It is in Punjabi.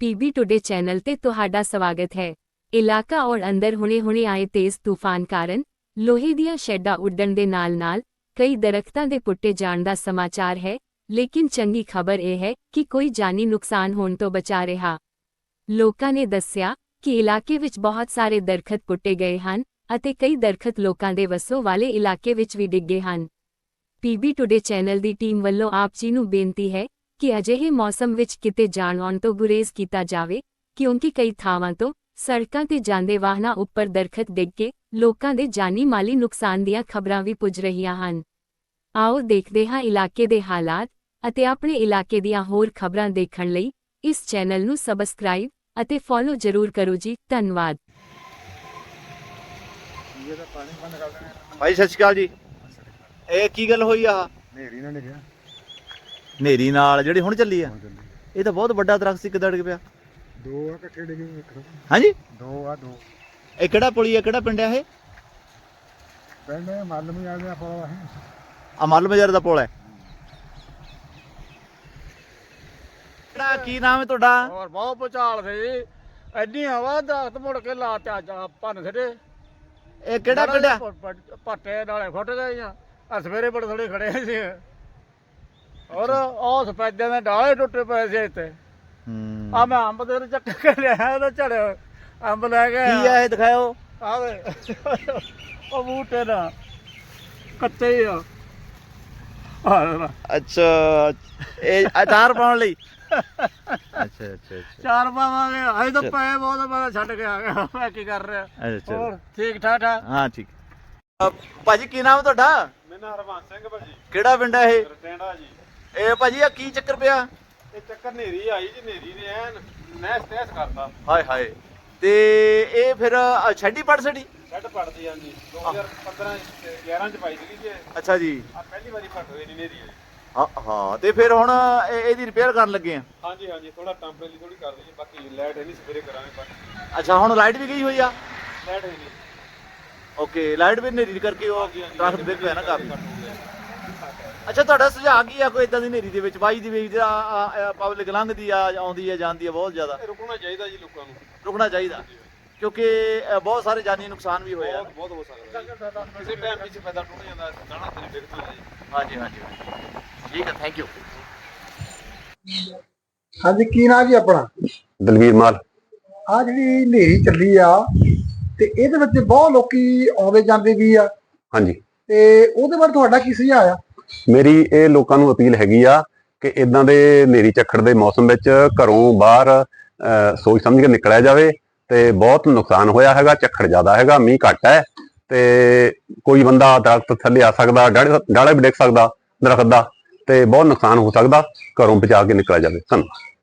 ਪੀਬੀ ਟੁਡੇ ਚੈਨਲ ਤੇ ਤੁਹਾਡਾ ਸਵਾਗਤ ਹੈ। ਇਲਾਕਾ ਔਰ ਅੰਦਰ ਹੁਣੇ-ਹੁਣੇ ਆਏ ਤੇਜ਼ ਤੂਫਾਨ ਕਾਰਨ ਲੋਹੇ ਦੀਆਂ ਸ਼ੈੱਡਾਂ ਉੱਡਣ ਦੇ ਨਾਲ-ਨਾਲ ਕਈ ਦਰਖਤਾਂ ਦੇ ਪੁੱਟੇ ਜਾਣ ਦਾ ਸਮਾਚਾਰ ਹੈ, ਲੇਕਿਨ ਚੰਗੀ ਖਬਰ ਇਹ ਹੈ ਕਿ ਕੋਈ ਜਾਨੀ ਨੁਕਸਾਨ ਹੋਣ ਤੋਂ ਬਚਾ ਰਿਹਾ। ਲੋਕਾਂ ਨੇ ਦੱਸਿਆ ਕਿ ਇਲਾਕੇ ਵਿੱਚ ਬਹੁਤ ਸਾਰੇ ਦਰਖਤ ਪੁੱਟੇ ਗਏ ਹਨ ਅਤੇ ਕਈ ਦਰਖਤ ਲੋਕਾਂ ਦੇ ਵਸੋਂ ਵਾਲੇ ਇਲਾਕੇ ਵਿੱਚ ਵੀ ਡਿੱਗੇ ਹਨ। ਪੀਬੀ ਟੁਡੇ ਚੈਨਲ ਦੀ ਟੀਮ ਵੱਲੋਂ ਆਪ ਜੀ ਨੂੰ ਬੇਨਤੀ ਹੈ ਕਿ ਅਜਿਹੇ ਮੌਸਮ ਵਿੱਚ ਕਿਤੇ ਜਾਣ ਆਉਣ ਤੋਂ ਗੁਰੇਜ਼ ਕੀਤਾ ਜਾਵੇ ਕਿਉਂਕਿ ਕਈ ਥਾਵਾਂ ਤੋਂ ਸੜਕਾਂ ਤੇ ਜਾਂਦੇ ਵਾਹਨਾਂ ਉੱਪਰ ਦਰਖਤ ਡਿੱਗ ਕੇ ਲੋਕਾਂ ਦੇ ਜਾਨੀ ਮਾਲੀ ਨੁਕਸਾਨ ਦੀਆਂ ਖਬਰਾਂ ਵੀ ਪੁੱਜ ਰਹੀਆਂ ਹਨ। ਆਓ ਦੇਖਦੇ ਹਾਂ ਇਲਾਕੇ ਦੇ ਹਾਲਾਤ ਅਤੇ ਆਪਣੇ ਇਲਾਕੇ ਦੀਆਂ ਹੋਰ ਖਬਰਾਂ ਦੇਖਣ ਲਈ ਇਸ ਚੈਨਲ ਨੂੰ ਸਬਸਕ੍ਰਾਈਬ ਅਤੇ ਫੋਲੋ ਜ਼ਰੂਰ ਕਰੋ ਜੀ ਧੰਨਵਾਦ। ਭਾਈ ਸਤਿ ਸ਼੍ਰੀ ਅਕਾਲ ਜੀ। ਇਹ ਕੀ ਗੱਲ ਹੋਈ ਆ? ਨੇਰੀ ਨਾ ਨਿਕਿਆ ਨੇਰੀ ਨਾਲ ਜਿਹੜੀ ਹੁਣ ਚੱਲੀ ਆ। ਇਹ ਤਾਂ ਬਹੁਤ ਵੱਡਾ ਦਰਖਤ ਸੀ ਕਿੱਦਾਂ ਡਿੱਗ ਪਿਆ। ਦੋ ਆ ਇਕੱਠੇ ਡਿੱਗੇ ਇੱਕ ਹਾਂਜੀ? ਦੋ ਆ ਦੋ। ਇਹ ਕਿਹੜਾ ਪੁਲੀ ਆ ਕਿਹੜਾ ਪਿੰਡ ਆ ਇਹ? ਪਿੰਡ ਮੱਲ ਮੀ ਆ ਗਿਆ ਪੜਾ ਹੈ ਅਮਲ ਬਾਜ਼ਾਰ ਦਾ ਪੁਲ ਹੈ ਕਿਹੜਾ ਕੀ ਨਾਮ ਹੈ ਤੁਹਾਡਾ? ਹੋਰ ਬਹੁਤ ਭੁਚਾਲ ਸੀ। ਐਡੀ ਹਵਾ ਦਰਖਤ ਮੁੜ ਕੇ ਲਾ ਤੇ ਆਹ ਭੰਨ ਛੜੇ ਇਹ ਕਿਹੜਾ ਪਿੰਡ ਆ? ਪੱਟੇ ਨਾਲੇ ਫੁੱਟ ਗਏ ਆ। ਆ ਸਵੇਰੇ ਬੜੇ ਥੋੜੇ ਖੜੇ ਸੀ। ਔਰ ਉਹ ਸਫੈਦਿਆਂ ਦੇ ਡਾਲੇ ਟੁੱਟੇ ਪਏ ਸੀ ਇੱਥੇ। ਹੂੰ। ਆ ਮੈਂ ਅੰਬ ਦੇ ਚੱਕ ਕੇ ਲਿਆ ਤਾਂ ਝੜਿਆ ਅੰਬ ਲੈ ਕੇ ਕੀ ਆ ਇਹ ਦਿਖਾਓ। ਆਵੇ। ਉਹ ਬੂਟੇ ਦਾ। ਕੱਚੇ ਹੀ ਆ। ਆ ਅੱਛਾ ਇਹ ਅਚਾਰ ਪਾਉਣ ਲਈ। ਅੱਛਾ ਅੱਛਾ ਅੱਛਾ। ਚਾਰ ਪਾਵਾਂਗੇ। ਅਜੇ ਤਾਂ ਪਏ ਬਹੁਤ ਮੈਂ ਛੱਡ ਕੇ ਆ ਗਿਆ। ਮੈਂ ਕੀ ਕਰ ਰਿਹਾ। ਅੱਛਾ ਹੋਰ ਠੀਕ ਠਾਕ ਠਾਕ? ਹਾਂ ਠੀਕ। ਭਾਜੀ ਕੀ ਨਾਮ ਤੁਹਾਡਾ? ਮੇਰਾ ਹਰਵੰਸ ਸਿੰਘ ਭਾਜੀ। ਕਿਹੜਾ ਪਿੰਡ ਹੈ ਇਹ? ਰਟੈਂਡਾ ਜੀ। ਇਹ ਭਾਜੀ ਆ ਕੀ ਚੱਕਰ ਪਿਆ? ਇਹ ਚੱਕਰ ਨੇਰੀ ਆਈ ਜੀ ਨੇਰੀ ਨੇ ਐਨ ਨਹਿਸ ਤਹਿਸ ਕਰਤਾ। ਹਾਏ ਹਾਏ। ਤੇ ਇਹ ਫਿਰ ਅ, ਛੱਡੀ ਪੜ ਛੱਡੀ ਛੱਡ ਪੜਦੀ ਜਾਂਦੀ 2015 11 ਚ ਪਾਈ ਸੀਗੀ ਜੀ ਅੱਛਾ ਜੀ। ਆ ਪਹਿਲੀ ਵਾਰੀ ਪੱਟ ਹੋਈ ਨਹੀਂ ਨੇਰੀ ਹਾਂ ਹਾਂ। ਤੇ ਫਿਰ ਹੁਣ ਇਹ- ਇਹਦੀ ਰਿਪੇਅਰ ਕਰਨ ਲੱਗੇ ਆ? ਹਾਂਜੀ ਹਾਂਜੀ। ਥੋੜਾ ਟੈਂਪਰੇਰੀ ਥੋੜੀ ਕਰ ਦਈਏ ਬਾਕੀ ਲਾਈਟ ਹੈ ਨਹੀਂ ਸਵੇਰੇ ਕਰਾਂਗੇ ਪਰ ਅੱਛਾ ਹੁਣ ਲਾਈਟ ਵੀ ਗਈ ਹੋਈ ਆ? ਲਾਈਟ ਹੈ ਨਹੀਂ। ਓਕੇ ਲਾਈਟ ਵੀ ਨੇਰੀ ਕਰਕੇ ਉਹ ਦਰਖਤ ਡਿੱਗ ਪਿਆ ਨਾ ਕਾਫੀ ਅੱਛਾ ਤੁਹਾਡਾ ਸੁਝਾਅ ਕੀ ਆ? ਕੋਈ ਇਦਾਂ ਦੀ ਨੇਰੀ ਦੇ ਵਿੱਚ? ਬਾਈ ਦੀ ਵਿੱਚ ਪਬਲਿਕ ਲੰਘਦੀ ਆ ਆਉਂਦੀ ਆ ਜਾਂਦੀ ਆ ਬਹੁਤ ਜ਼ਿਆਦਾ। ਰੁਕਣਾ ਚਾਹੀਦਾ ਜੀ ਲੋਕਾਂ ਨੂੰ। ਰੁਕਣਾ ਚਾਹੀਦਾ। ਕਿਉਂਕਿ ਅ, ਬਹੁਤ ਸਾਰੇ ਜਾਨੀ ਨੁਕਸਾਨ ਵੀ ਹੋਏ ਆ। ਬਹੁਤ ਬਹੁਤ ਹੋ ਸਕਦਾ। ਕਿਸੇ ਟਾਈਮ ਵਿੱਚ ਪੈਦਾ ਟੁੱਟ ਜਾਂਦਾ ਦਾਣਾ ਤੇ ਡਿੱਗ ਪੈਂਦਾ ਜੀ। ਹਾਂਜੀ ਹਾਂਜੀ। ਠੀਕ ਹੈ ਥੈਂਕ ਯੂ ਹਾਂਜੀ ਕੀ ਨਾਂ ਜੀ ਆਪਣਾ? ਦਲਵੀਰ ਮਾਲ। ਆ ਜਿਹੜੀ ਹਨੇਰੀ ਚੱਲੀ ਆ ਤੇ ਇਹਦੇ ਵਿੱਚ ਬਹੁਤ ਲੋਕੀ ਆਉਂਦੇ ਜਾਂਦੇ ਵੀ ਆ। ਹਾਂਜੀ। ਤੇ ਉਹਦੇ ਬਾਰੇ ਤੁਹਾਡਾ ਕੀ ਸੁਝਾਅ ਆ? ਮੇਰੀ ਇਹ ਲੋਕਾਂ ਨੂੰ ਅਪੀਲ ਹੈਗੀ ਆ ਕਿ ਇਦਾਂ ਦੇ ਨੇਰੀ ਝੱਖੜ ਦੇ ਮੌਸਮ ਵਿੱਚ ਘਰੋਂ ਬਾਹਰ ਅਹ, ਸੋਚ ਸਮਝ ਕੇ ਨਿਕਲਿਆ ਜਾਵੇ ਤੇ ਬਹੁਤ ਨੁਕਸਾਨ ਹੋਇਆ ਹੈਗਾ ਝੱਖੜ ਜ਼ਿਆਦਾ ਹੈਗਾ ਮੀਂਹ ਘੱਟ ਹੈ ਤੇ ਕੋਈ ਬੰਦਾ ਦਰਖਤ ਥੱਲੇ ਆ ਸਕਦਾ ਡਾਲੇ ਡਾਲੇ ਵੀ ਡਿੱਗ ਸਕਦਾ ਦਰਖਤ ਦਾ ਤੇ ਬਹੁਤ ਨੁਕਸਾਨ ਹੋ ਸਕਦਾ ਘਰੋਂ ਬਚਾ ਕੇ ਨਿਕਲਿਆ ਜਾਵੇ। ਧੰਨਵਾਦ।